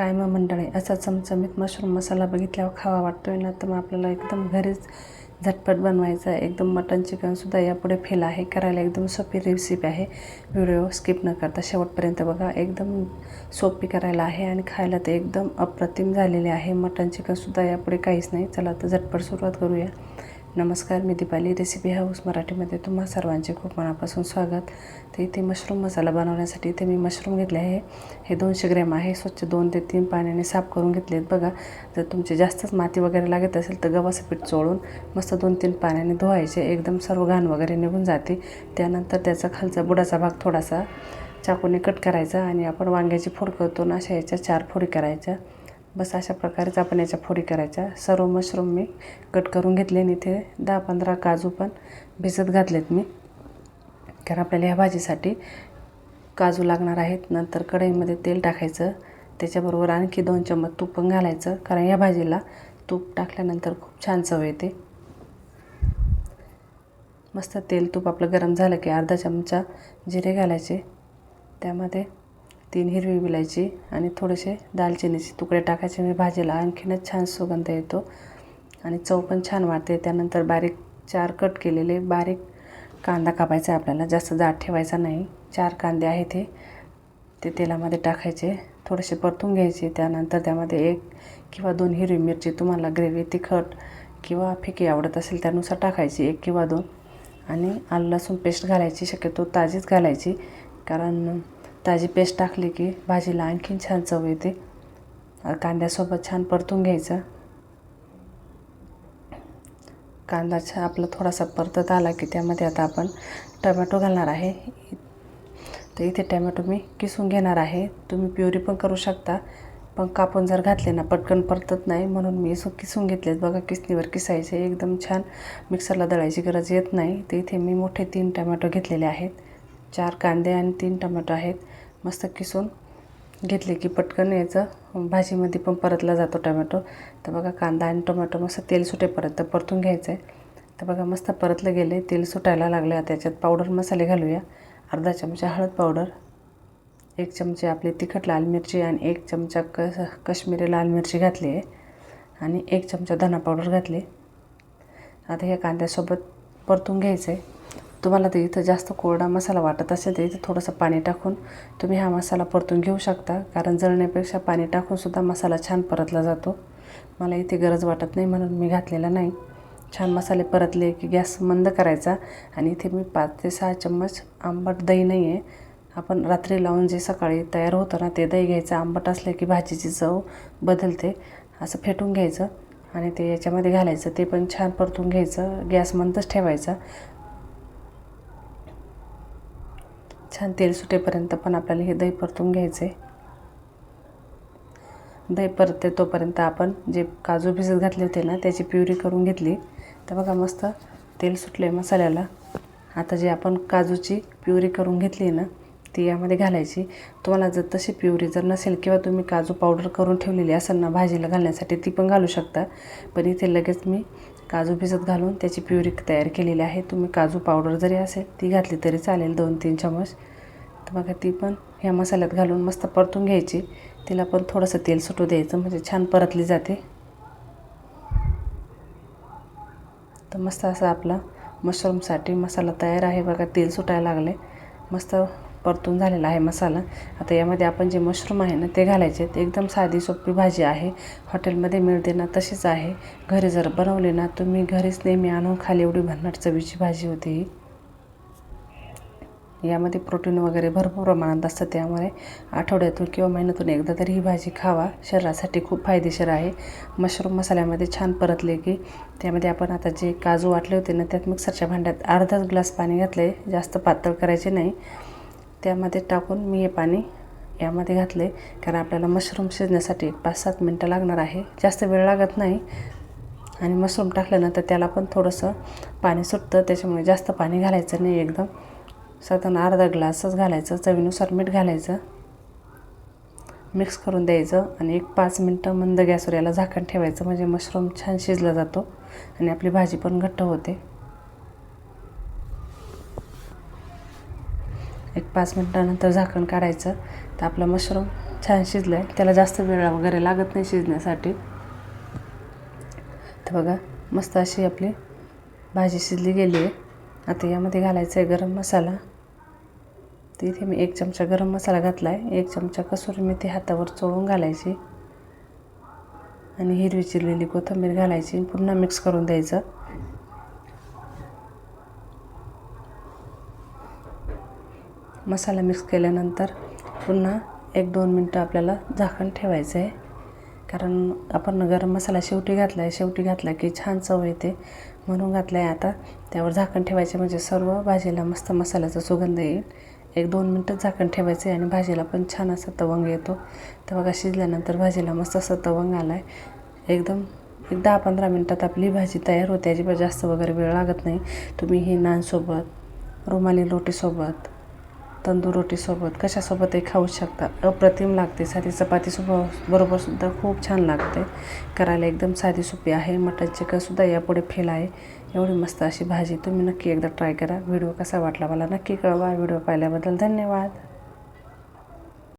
काय मग मंडळी असा चमचमीत मशरूम मसाला बघितल्यावर खावा वाटतोय ना? तर मग आपल्याला एकदम घरीच झटपट बनवायचा आहे. एकदम मटन चिकनसुद्धा यापुढे फेल आहे. करायला एकदम सोपी रेसिपी आहे. व्हिडिओ स्किप न करता शेवटपर्यंत बघा. एकदम सोपी करायला आहे आणि खायला तर एकदम अप्रतिम झालेले आहे. मटन चिकनसुद्धा यापुढे काहीच नाही. चला तर झटपट सुरुवात करूया. नमस्कार मी दीपाली. रेसिपी हाऊस मराठीमध्ये तुम्हा सर्वांचे खूप मनापासून स्वागत. तर इथे मशरूम मसाला बनवण्यासाठी इथे मी मशरूम घेतले आहे. हे दोनशे ग्रॅम आहे. स्वच्छ दोन ते तीन पाण्याने साफ करून घेतले आहेत. बघा जर तुमचे जास्तच माती वगैरे लागत असेल तर गव्हाचं पीठ चोळून मस्त दोन तीन पाण्याने धुवायचे. एकदम सर्व घाण वगैरे निघून जाते. त्यानंतर त्याचा खालचा बुडाचा भाग थोडासा चाकूने कट करायचा आणि आपण वांग्याची फोड करतो ना अशा याच्या चार फोडी करायच्या. बस अशा प्रकारेच आपण याच्या फोडी करायच्या. सर्व मशरूम मी कट करून घेतले आणि इथे दहा पंधरा काजू पण भिजत घातलेत मी. कारण आपल्याला ह्या भाजीसाठी काजू लागणार आहेत. नंतर कढईमध्ये तेल टाकायचं. त्याच्याबरोबर आणखी दोन चम्मच तूप पण घालायचं. कारण या भाजीला तूप टाकल्यानंतर खूप छान चव येते. मस्त तेल तूप आपलं गरम झालं की अर्धा चमचा जिरे घालायचे. त्यामध्ये तीन हिरवी विलायची आणि थोडेसे दालचिनीचे तुकडे टाकायचे. मी भाजीला आणखीनच छान सुगंध येतो आणि चव पण छान वाटते त्यानंतर बारीक चार कट केलेले बारीक कांदा कापायचा आपल्याला. जास्त जाड ठेवायचा नाही. चार कांदे आहेत हे. ते तेलामध्ये टाकायचे. थोडेसे परतून घ्यायचे. त्यानंतर त्यामध्ये एक किंवा दोन हिरवी मिरची तुम्हाला ग्रेव्ही तिखट किंवा फिकी आवडत असेल त्यानुसार टाकायची. एक किंवा दोन. आणि आलं लसूण पेस्ट घालायची. शक्यतो ताजीच घालायची. कारण ताजी पेस्ट टाकली की भाजीला आणखीन छान चव येते. कांद्यासोबत छान परतून घ्यायचं. कांदा छान आपला थोडासा परतत आला की त्यामध्ये आता आपण टमॅटो घालणार आहे. तर इथे टमॅटो मी किसून घेणार आहे. तुम्ही प्युरी पण करू शकता पण कापून जर घातले ना पटकन परतत नाही. म्हणून मी सो किसून घेतलेत. बघा किसणीवर किसायचे. एकदम छान मिक्सरला दळायची गरज येत नाही. तर इथे मी मोठे तीन टमॅटो घेतलेले आहेत. चार कांदे आणि तीन टमाटो आहेत. मस्त किसून घेतले की पटकन यायचं भाजीमध्ये पण परतला जातो टमॅटो. तर बघा कांदा आणि टोमॅटो मस्त तेल सुटेपर्यंत परतून घ्यायचं आहे तर बघा मस्त परतलं गेले. तेल सुटायला लागले त्याच्यात पावडर मसाले घालूया. अर्धा चमचा हळद पावडर एक चमचे आपली तिखट लाल मिरची आणि एक चमचा क कश्मीरी लाल मिरची घातली आहे. आणि एक चमचा धना पावडर घातली आता ह्या कांद्यासोबत परतून घ्यायचं आहे तुम्हाला ते इथं जास्त कोरडा मसाला वाटत असेल तर इथं थोडंसं पाणी टाकून तुम्ही हा मसाला परतून घेऊ शकता. कारण जळण्यापेक्षा पाणी टाकूनसुद्धा मसाला छान परतला जातो. मला इथे गरज वाटत नाही म्हणून मी घातलेला नाही. छान मसाले परतले की गॅस मंद करायचा. आणि इथे मी पाच ते सहा चम्मच आंबट दही नाही आहे आपण रात्री लावून जे सकाळी तयार होतं ना ते दही घ्यायचं. आंबट असलं की भाजीची चव बदलते. असं फेटून घ्यायचं. आणि ते याच्यामध्ये घालायचं. ते पण छान परतून घ्यायचं. गॅस मंदच ठेवायचा. छान तेल सुटेपर्यंत पण आपल्याला हे दही परतून घ्यायचं आहे दही परतते तोपर्यंत आपण जे काजू भिजत घातले होते ना त्याची प्युरी करून घेतली. तर बघा मस्त तेल सुटले मसाल्याला. आता जे आपण काजूची प्युरी करून घेतली ना ती यामध्ये घालायची. तुम्हाला जर तशी प्युरी जर नसेल किंवा तुम्ही काजू पावडर करून ठेवलेली असेल ना भाजीला घालण्यासाठी ती पण घालू शकता. पण इथे लगेच मी काजू भिजत घालून त्याची प्युरी तयार केलेली आहे. तुम्ही काजू पावडर जरी असेल ती घातली तरी चालेल दोन तीन चमच तर बघा ती पण ह्या मसाल्यात घालून मस्त परतून घ्यायची. तिला पण थोडंसं तेल सुटू द्यायचं म्हणजे छान परतली जाते. तर मस्त असा आपला मशरूमसाठी मसाला तयार आहे. बघा तेल सुटायला लागले. मस्त परतून झालेला आहे मसाला. आता यामध्ये आपण जे मशरूम आहे ना ते घालायचे ते एकदम साधी सोपी भाजी आहे. हॉटेलमध्ये मिळते ना तशीच आहे. घरी जर बनवली ना तुम्ही घरीच नेहमी आणून खाली एवढी भन्नाट चवीची भाजी होती. ही यामध्ये प्रोटीन वगैरे भरपूर प्रमाणात असतं त्यामुळे आठवड्यातून किंवा महिन्यातून एकदा तरी ही भाजी खावा. शरीरासाठी खूप फायदेशीर आहे. मशरूम मसाल्यामध्ये छान परतले की त्यामध्ये आपण आता जे काजू वाटले होते ना त्यात मिक्सरच्या भांड्यात अर्धाच ग्लास पाणी घातले जास्त पातळ करायचे नाही. त्यामध्ये टाकून मी हे पाणी यामध्ये घातले कारण आपल्याला मशरूम शिजण्यासाठी पाच सात मिनटं लागणार आहे. जास्त वेळ लागत नाही. आणि मशरूम टाकल्यानंतर त्याला पण थोडंसं पाणी सुटतं. त्याच्यामुळे जास्त पाणी घालायचं नाही एकदम. साधारण अर्धा ग्लासच घालायचं. चवीनुसार मीठ घालायचं. मिक्स करून द्यायचं. आणि एक पाच मिनटं मंद गॅसवर याला झाकण ठेवायचं. म्हणजे मशरूम छान शिजला जातो. आणि आपली भाजी पण घट्ट होते. एक पाच मिनटानंतर झाकण काढायचं. तर आपलं मशरूम छान शिजलं आहे त्याला जास्त वेळ वगैरे लागत नाही शिजण्यासाठी. तर बघा मस्त अशी आपली भाजी शिजली गेली आहे. आता यामध्ये घालायचं आहे गरम मसाला. तर इथे मी एक चमचा गरम मसाला घातला आहे एक चमचा कसुरी मेथी हातावर चोळून घालायची. आणि हिरवी चिरलेली कोथिंबीर घालायची. पुन्हा मिक्स करून द्यायचं. मसाला मिक्स केल्यानंतर पुन्हा एक दोन मिनटं आपल्याला झाकण ठेवायचं आहे. कारण आपण गरम मसाला शेवटी घातला आहे शेवटी घातला की छान चव येते. म्हणून घातला आहे आता. त्यावर झाकण ठेवायचे म्हणजे सर्व भाजीला मस्त मसाल्याचा सुगंध येईल. एक दोन मिनटं झाकण ठेवायचं आहे आणि भाजीला पण छान असा तवंग येतो. तवंगा शिजल्यानंतर भाजीला मस्त असा तवंग आला आहे एकदम एक दहा पंधरा मिनटात आपली भाजी तयार होते. अजिबात जास्त वगैरे वेळ लागत नाही. तुम्ही ही नानसोबत रुमाली रोटीसोबत तंदूर रोटीसोबत कशासोबतही खाऊ शकता. अप्रतिम लागते. साधी चपातीसोबत बरोबरसुद्धा खूप छान लागते. करायला एकदम साधी सोपी आहे. मटन चिकनसुद्धा यापुढे फेल आहे. एवढी मस्त अशी भाजी तुम्ही नक्की एकदा ट्राय करा. व्हिडिओ कसा वाटला मला नक्की कळवा. व्हिडिओ पाहिल्याबद्दल धन्यवाद.